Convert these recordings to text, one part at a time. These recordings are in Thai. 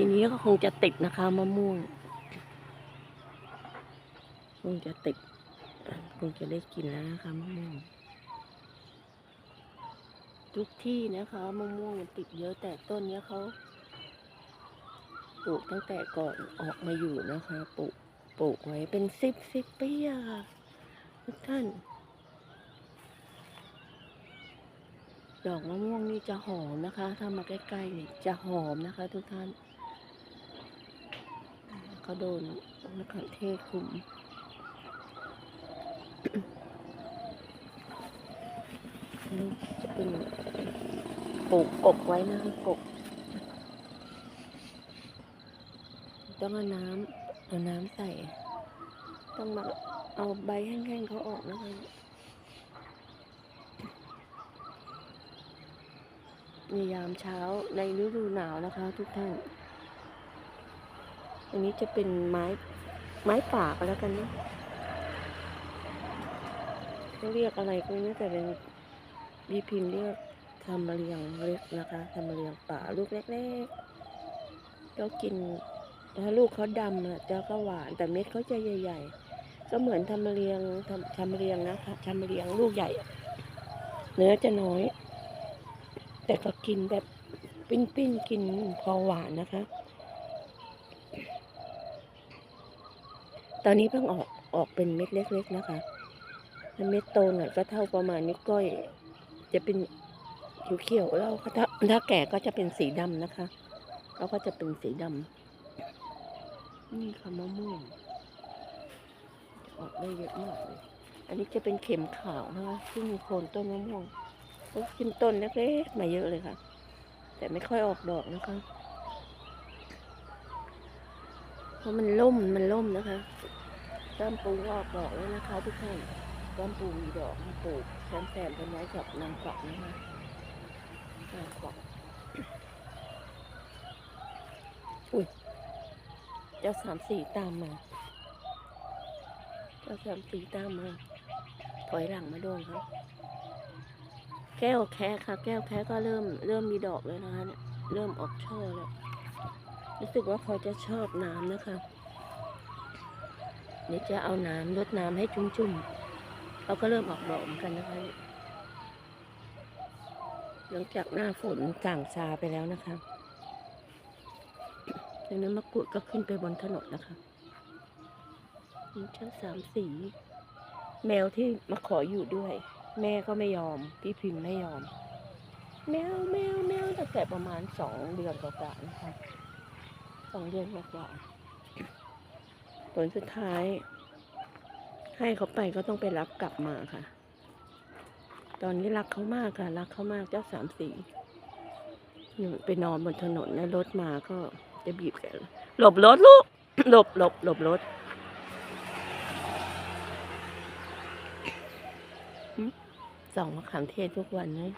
ปีนี้ก็คงจะติดนะคะมะม่วง คงจะติด คงจะได้กินแล้วนะคะมะม่วง ทุกที่นะคะมะม่วงมันติดเยอะแต่ต้นเนี้ยเขาปลูกตั้งแต่ก่อนออกมาอยู่นะคะ ปลูกปลูกไว้เป็นสิบสิบปีอะค่ะทุกท่าน ดอกมะม่วงนี่จะหอมนะคะ ถ้ามาใกล้ๆนี่จะหอมนะคะ ทุกท่าน เขาโดนมะขามเทศคุมนนี้จะเป็นปลูกกบไว้นะคะกบต้องเอาน้ำเอาน้ำใส่ ต้องมาเอาใบแห้งๆเขาออกนะคะในยามเช้าในฤดูหนาวนะคะทุกท่าน อันนี้จะเป็นไม้ไม้ป่าก็แล้วกันนะเขาเรียกอะไรก็ไม่แต่เป็นบีพิมพ์เรียกทำมะเรียงเล็กนะคะทำมะเรียงป่าลูกเล็กๆก็กินถ้าลูกเขาดำอะจะก็หวานแต่เม็ดเขาจะใหญ่ ๆ ก็เหมือนทำมะเรียงทำทำมะเรียงนะคะทำมะเรียงลูกใหญ่ เนื้อจะน้อย แต่ก็กินแบบปิ้นๆกินพอหวานนะคะ ตอนนี้เพิ่งออกออกเป็นเม็ดเล็ก ๆ นะคะถ้าเม็ดโตหน่อยก็เท่าประมาณนิ้วก้อย จะเป็นเขียวๆแล้วถ้าถ้าแก่ก็จะเป็นสีดำนะคะ แล้วก็จะเป็นสีดำนี่ค่ะมะม่วงออกได้เยอะมากเลย อันนี้จะเป็นเข็มขาวนะคะซึ่งโคนต้นมะม่วงก็ขึ้นต้นเล็กๆมาเยอะเลยค่ะ แต่ไม่ค่อยออกดอกนะคะ เพราะมันล่มมันล่มนะคะ ต้นปูออกดอกแล้วนะคะทุกท่านต้นปูมีดอกปลูกแซมแซมกันไว้กับนางกวักนะคะนางกวักอุ้ยเจ้าสามสีตามมา เจ้าสามสีตามมา ถอยหลังมาโดนครับแก้วแคะค่ะ แก้วแคะก็เริ่มเริ่มมีดอกแล้วนะคะเนี่ยเริ่มออกช่อแล้ว รู้สึกว่าเขาจะชอบน้ำนะคะ เดี๋ยวจะเอาน้ำรดน้ำให้จุ่มๆเขาก็เริ่มออกดอกเหมือนกันนะคะเนี่ยหลังจากหน้าฝนจ่างซาไปแล้วนะคะดังนั้นมะกรูดก็ขึ้นไปบนถนนนะคะมีเจ้าสามสี แมวที่มาขออยู่ด้วย แม่ก็ไม่ยอม พี่พิมพ์ไม่ยอม แมวแมวแมวตั้งแต่ประมาณสองเดือนกว่าๆนะคะสองเดือนกว่าๆ ลสุดท้าย ให้เขาไปก็ต้องไปรับกลับมาค่ะ ตอนนี้รักเขามากค่ะ รักเขามากเจ้าสามสีอยู่ไปนอนบนถนนแล้วรถมาก็จะบีบแกหลบรถลูก หลบหลบหลบรถส่องมะขามเทศทุกวันเลย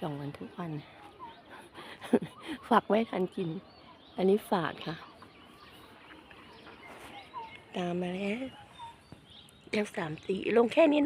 ส่องกันทุกวัน ฝากไว้ทันกิน อันนี้ฝากค่ะ ตามมาแล้วเจ้วสามสีลงแค่นี้นะ